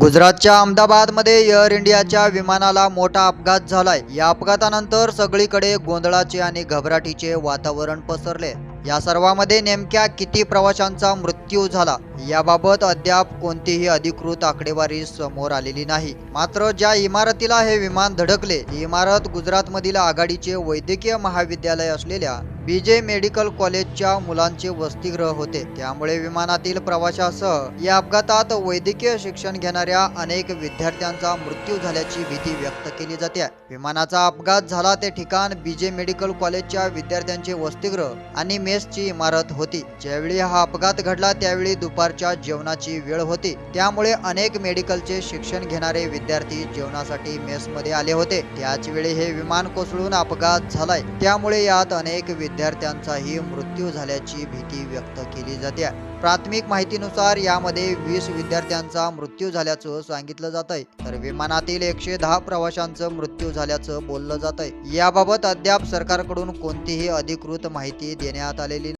गुजरातच्या अहमदाबादमध्ये एअर इंडियाच्या विमानाला मोठा अपघात झालाय. या अपघातानंतर सगळीकडे गोंधळाचे आणि घबराटीचे वातावरण पसरले. या सर्वामध्ये नेमक्या किती प्रवाशांचा मृत्यू झाला? याबाबत अद्याप कोणतीही अधिकृत आकडेवारी समोर आलेली नाही. मात्र ज्या इमारतीला हे विमान धडकले इमारत गुजरातमधील आघाडीचे वैद्यकीय महाविद्यालय असलेल्या बीजे मेडिकल कॉलेजच्या मुलांचे वसतिगृह होते. त्यामुळे विमानातील प्रवाशासह या अपघातात वैद्यकीय शिक्षण घेणाऱ्या अनेक विद्यार्थ्यांचा मृत्यू झाल्याची भीती व्यक्त केली जाते. विमानाचा अपघात झाला ते ठिकाण बीजे मेडिकल कॉलेजच्या विद्यार्थ्यांचे वसतिगृह आणि मेसची इमारत होती. ज्यावेळी हा अपघात घडला त्यावेळी दुपारच्या जेवणाची वेळ होती. त्यामुळे अनेक मेडिकलचे शिक्षण घेणारे विद्यार्थी जेवणासाठी मेसमध्ये आले होते. त्याच वेळी हे विमान कोसळून अपघात झालाय. त्यामुळे यात अनेक विद्यार्थ्यांचाही मृत्यू झाल्याची भीती व्यक्त केली जाते. प्राथमिक माहितीनुसार यामध्ये वीस विद्यार्थ्यांचा मृत्यू झाल्याचं सांगितलं जात आहे तर विमानातील एकशे दहा प्रवाशांचं मृत्यू झाल्याचं बोललं जात आहे याबाबत अद्याप सरकारकडून कोणतीही अधिकृत माहिती देण्यात आलेली